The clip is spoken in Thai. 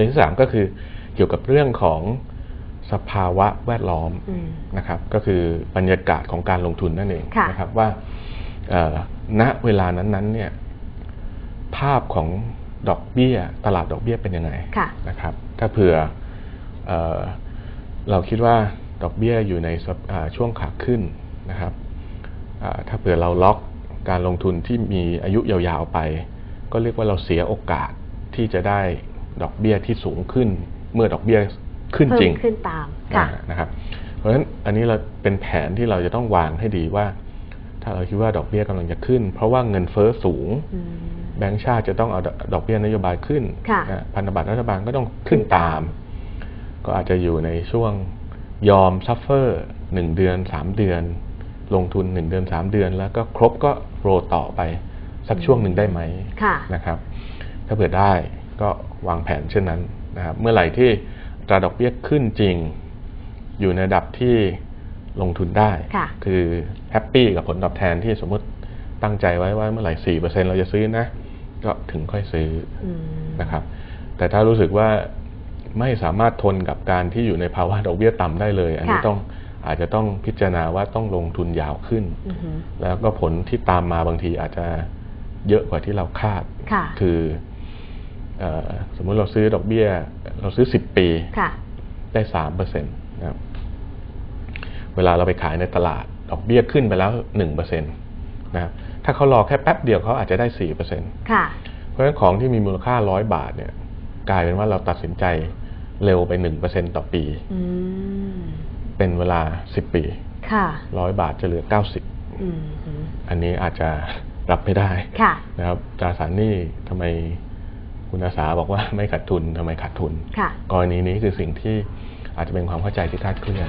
ประเด็นที่สามก็คือเกี่ยวกับเรื่องของสภาวะแวดล้อมอืมนะครับ ก็คือบรรยากาศของการลงทุนนั่นเองค่ะนะครับว่าเอ่อณเวลานั้นๆ เนี่ย ภาพของดอกเบี้ย ตลาดดอกเบี้ยเป็นยังไงค่ะนะครับ ถ้าเผื่อเออเราคิดว่าดอกเบี้ยอยู่ในสภอ่าช่วงขาขึ้นนะครับอ่าถ้าเผื่อเราล็อกการลงทุนที่มีอายุยาวๆไป ก็เรียกว่าเราเสียโอกาสที่จะได้ ดอกเบี้ยที่สูงขึ้น เมื่อดอกเบี้ยขึ้นจริงเพิ่มขึ้นตามค่ะอ่านะครับ เพราะฉะนั้นอันนี้เราเป็นแผนที่เราจะต้องวางให้ดีว่า ถ้าเราคิดว่าดอกเบี้ยกำลังจะขึ้น เพราะว่าเงินเฟ้อสูงอืมแบงก์ชาติจะต้องเอาดอกเบี้ยนโยบายขึ้นค่ะนะพันธบัตรรัฐบาลก็ต้องขึ้นขึ้นตาตามมก็อาจจะอยู่ในช่วงยอมซัฟเฟอร์หนึ่งเดือนสามเดือน ลงทุนหนึ่งเดือนสามเดือน แล้วก็ครบก็โรต่อไปสักช่วงหนึ่งได้ไหมค่ะนะครับ ถ้าเผื่อได้ ก็วางแผนเช่นนั้นนะครับ เมื่อไหร่ที่อัตราดอกเบี้ยขึ้นจริง อยู่ในระดับที่ลงทุนได้ค่ะคือแฮปปี้กับผลตอบแทนที่สมมติตั้งใจไว้ว่าเมื่อไหร่สี่เปอร์เซ็นเราจะซื้อนะ ก็ถึงค่อยซื้ออืมนะครับ แต่ถ้ารู้สึกว่าไม่สามารถทนกับการที่อยู่ในภาวะดอกเบี้ยต่ำได้เลย อันนี้ค่ะต้องอาจจะต้องพิจารณาว่าต้องลงทุนยาวขึ้นอือหือแล้วก็ผลที่ตามมาบางทีอาจจะเยอะกว่าที่เราคาดค่ะคือเออ สมมุติเราซื้อดอกเบี้ย เราซื้อสิบปีค่ะได้สามเปอร์เซ็นตนะครับเวลาเราไปขายในตลาดดอกเบี้ยขึ้นไปแล้วหนึ่งเปอร์เซ็นตนะครับถ้าเขารอแค่แป๊บเดียวเขาอาจจะได้สี่เปอร์เซ็นตค่ะเพราะฉะนั้นของที่มีมูลค่าร้อยบาทเนี่ย กลายเป็นว่าเราตัดสินใจเร็วไปหนึ่งเปอร์เซ็นต่อปีอืมเป็นเวลาสิบปีค่ะร้อยบาทจะเหลือเก้าสิบอืมหืออันนี้อาจจะรับไม่ได้ค่ะนะครับตราสารหนี้ทำไม คุณอาสาบอกว่าไม่ขาดทุนทำไมขาดทุนค่ะกรณีนี้คือสิ่งที่อาจจะเป็นความเข้าใจที่คลาดเคลื่อน